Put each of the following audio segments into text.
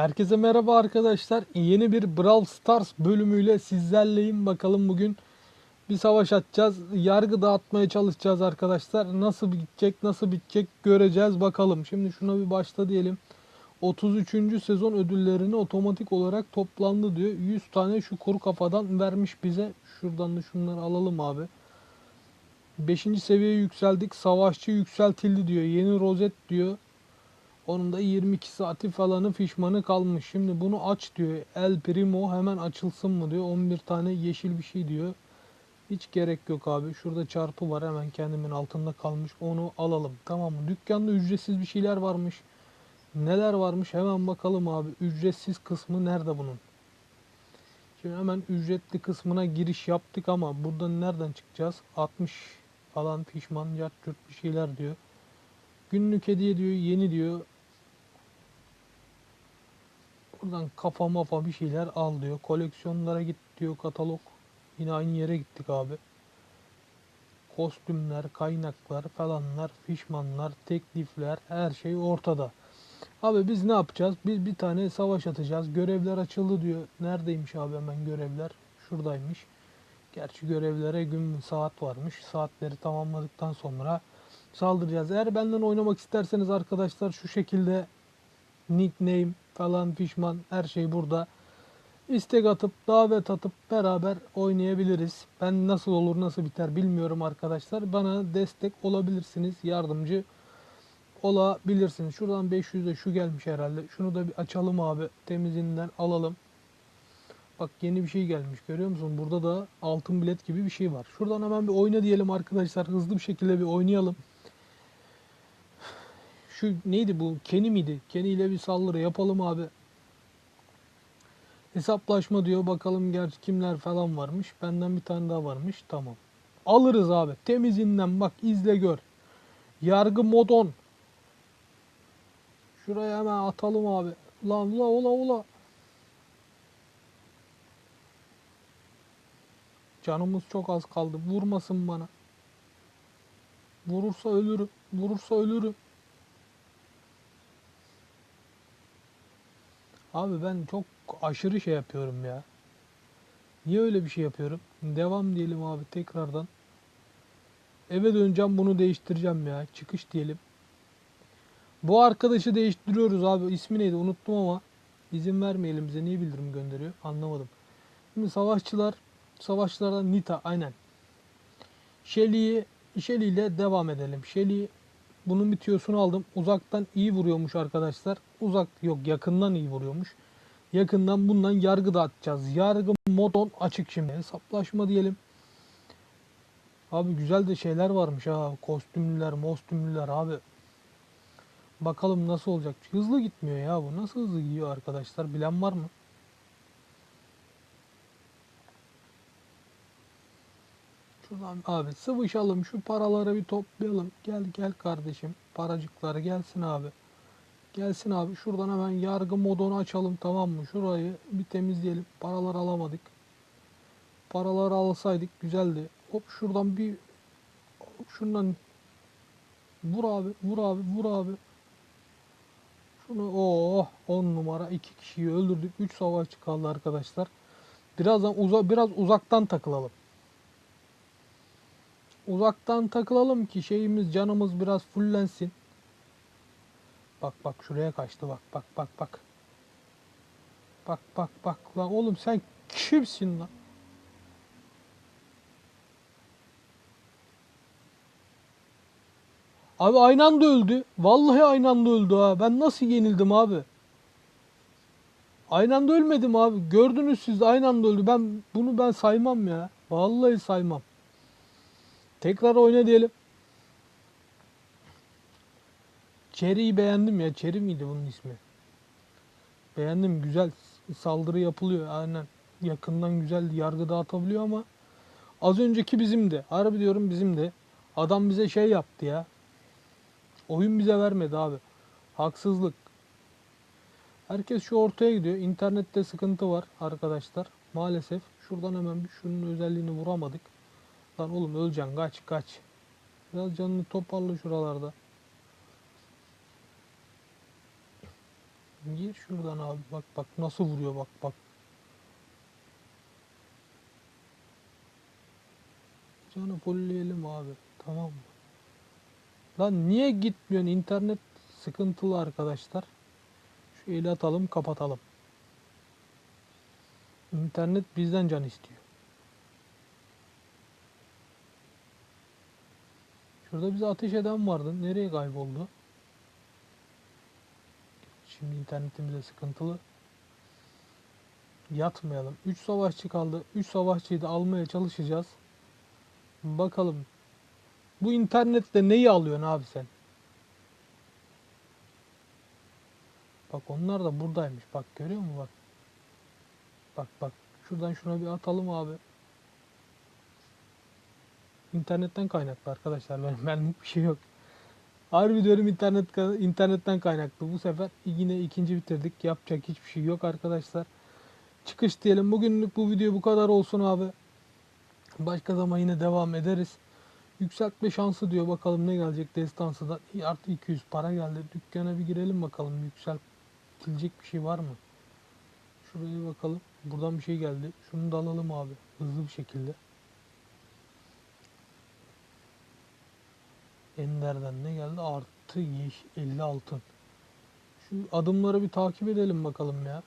Herkese merhaba arkadaşlar. Yeni bir Brawl Stars bölümüyle sizlerleyim. Bakalım bugün bir savaş atacağız. Yargı dağıtmaya çalışacağız arkadaşlar. Nasıl gidecek, nasıl bitecek göreceğiz bakalım. Şimdi şuna bir başla diyelim. 33. sezon ödüllerini otomatik olarak toplandı diyor. 100 tane şu kuru kafadan vermiş bize. Şuradan da şunları alalım abi. 5. seviyeye yükseldik. Savaşçı yükseltildi diyor. Yeni rozet diyor. Onun da 22 saati falanı fişmanı kalmış. Şimdi bunu aç diyor. El Primo hemen açılsın mı diyor. 11 tane yeşil bir şey diyor. Hiç gerek yok abi. Şurada çarpı var hemen kendimin altında kalmış. Onu alalım. Tamam mı? Dükkanda ücretsiz bir şeyler varmış. Neler varmış hemen bakalım abi. Ücretsiz kısmı nerede bunun? Şimdi hemen ücretli kısmına giriş yaptık ama buradan nereden çıkacağız? 60 falan pişman yurt bir şeyler diyor. Günlük hediye diyor, yeni diyor. Buradan kafa mafa bir şeyler al diyor. Koleksiyonlara git diyor katalog. Yine aynı yere gittik abi. Kostümler, kaynaklar falanlar, fişmanlar, teklifler her şey ortada. Abi biz ne yapacağız? Biz bir tane savaş atacağız. Görevler açıldı diyor. Neredeymiş abi hemen görevler? Şuradaymış. Gerçi görevlere gün saat varmış. Saatleri tamamladıktan sonra saldıracağız. Eğer benden oynamak isterseniz arkadaşlar şu şekilde nickname falan pişman her şey burada. İstek atıp davet atıp beraber oynayabiliriz. Ben nasıl olur nasıl biter bilmiyorum arkadaşlar. Bana destek olabilirsiniz. Yardımcı olabilirsiniz. Şuradan 500'e şu gelmiş herhalde. Şunu da bir açalım abi. Temizinden alalım. Bak yeni bir şey gelmiş görüyor musun? Burada da altın bilet gibi bir şey var. Şuradan hemen bir oyna diyelim arkadaşlar. Hızlı bir şekilde bir oynayalım. Şu neydi bu? Kenny miydi? Kenny ile bir saldırı yapalım abi. Hesaplaşma diyor. Bakalım gerçi kimler falan varmış. Benden bir tane daha varmış. Tamam. Alırız abi. Temizinden bak izle gör. Yargı modon. Şuraya hemen atalım abi. Lan ula ula ula. Canımız çok az kaldı. Vurmasın bana. Vurursa ölürüm. Vurursa ölürüm. Abi ben çok aşırı şey yapıyorum ya. Niye öyle bir şey yapıyorum? Devam diyelim abi tekrardan. Eve döneceğim bunu değiştireceğim ya. Çıkış diyelim. Bu arkadaşı değiştiriyoruz abi. İsmi neydi unuttum ama. izin vermeyelim bize. Niye bildirim gönderiyor? Anlamadım. Şimdi savaşçılar. Savaşçılardan Nita aynen. Shelly'yi Shelly ile devam edelim. Shelly bunun bir tüyosunu aldım. Uzaktan iyi vuruyormuş arkadaşlar. Uzak yok yakından iyi vuruyormuş. Yakından bundan yargı dağıtacağız. Yargı modon açık şimdi. Hesaplaşma diyelim. Abi güzel de şeyler varmış ha. Kostümlüler, mostümlüler abi. Bakalım nasıl olacak. Hızlı gitmiyor ya bu. Nasıl hızlı gidiyor arkadaşlar? Bilen var mı? Şuradan abi sıvışalım. Şu paraları bir toplayalım. Gel gel kardeşim. Paracıkları gelsin abi. Gelsin abi. Şuradan hemen yargı modunu açalım tamam mı? Şurayı bir temizleyelim. Paralar alamadık. Paraları alsaydık güzeldi. Hop şuradan bir şundan vur abi, vur abi, vur abi. Şunu oh 10 numara iki kişiyi öldürdük. 3 savaşçı kaldı arkadaşlar. Birazdan uza biraz uzaktan takılalım. Uzaktan takılalım ki şeyimiz canımız biraz fullensin. Bak bak şuraya kaçtı bak bak bak bak. Bak bak bak lan oğlum sen kimsin lan? Abi aynı anda öldü. Vallahi aynı anda öldü ha. Ben nasıl yenildim abi? Aynı anda ölmedim abi. Gördünüz siz aynı anda öldü. Ben bunu ben saymam ya. Vallahi saymam. Tekrar oyna diyelim. Cherry'i beğendim ya. Cherry miydi bunun ismi? Beğendim. Güzel saldırı yapılıyor. Aynen. Yakından güzel yargı dağıtabiliyor ama az önceki bizimdi. Harbi diyorum bizimdi. Adam bize şey yaptı ya. Oyun bize vermedi abi. Haksızlık. Herkes şu ortaya gidiyor. İnternette sıkıntı var arkadaşlar. Maalesef. Şuradan hemen bir şunun özelliğini vuramadık. Lan oğlum öleceksin kaç kaç. Biraz canını toparla şuralarda. Gir şuradan abi bak bak nasıl vuruyor bak bak. Canı fullleyelim abi. Tamam mı? Lan niye gitmiyorsun? İnternet sıkıntılı arkadaşlar. Şu eli atalım kapatalım. İnternet bizden can istiyor. Şurada bize ateş eden vardı. Nereye kayboldu? Şimdi internetimiz de sıkıntılı. Yatmayalım. 3 savaşçı kaldı. 3 savaşçıyı da almaya çalışacağız. Bakalım. Bu internette neyi alıyorsun abi sen? Bak onlar da buradaymış. Bak görüyor musun bak. Bak bak. Şuradan şuna bir atalım abi. İnternetten kaynaklı arkadaşlar. Benim benlik bir şey yok. Harbi diyorum internet internetten kaynaklı. Bu sefer yine ikinci bitirdik. Yapacak hiçbir şey yok arkadaşlar. Çıkış diyelim. Bugünlük bu video bu kadar olsun abi. Başka zaman yine devam ederiz. Yükseltme şansı diyor. Bakalım ne gelecek destansıdan. Artı 200 para geldi. Dükkana bir girelim bakalım. Yükseltilecek bir şey var mı? Şuraya bakalım. Buradan bir şey geldi. Şunu da alalım abi. Hızlı bir şekilde. Ender'den ne geldi? Artı yeş 50 altın. Şu adımları bir takip edelim bakalım ya.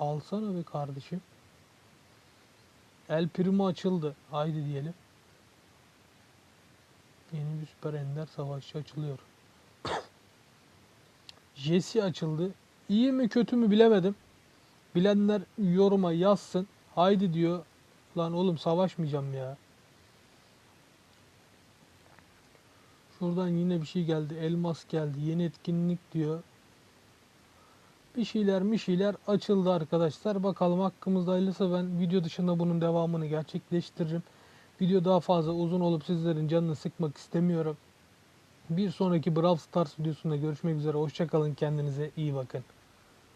Alsana be kardeşim. El Primo açıldı. Haydi diyelim. Yeni bir süper ender savaşçı açılıyor. Jesse açıldı. İyi mi kötü mü bilemedim. Bilenler yoruma yazsın. Haydi diyor. Lan oğlum savaşmayacağım ya. Şuradan yine bir şey geldi. Elmas geldi. Yeni etkinlik diyor. Bir şeyler mi şeyler açıldı arkadaşlar. Bakalım hakkımızda hayırlısı ben video dışında bunun devamını gerçekleştiririm. Video daha fazla uzun olup sizlerin canını sıkmak istemiyorum. Bir sonraki Brawl Stars videosunda görüşmek üzere. Hoşçakalın kendinize iyi bakın.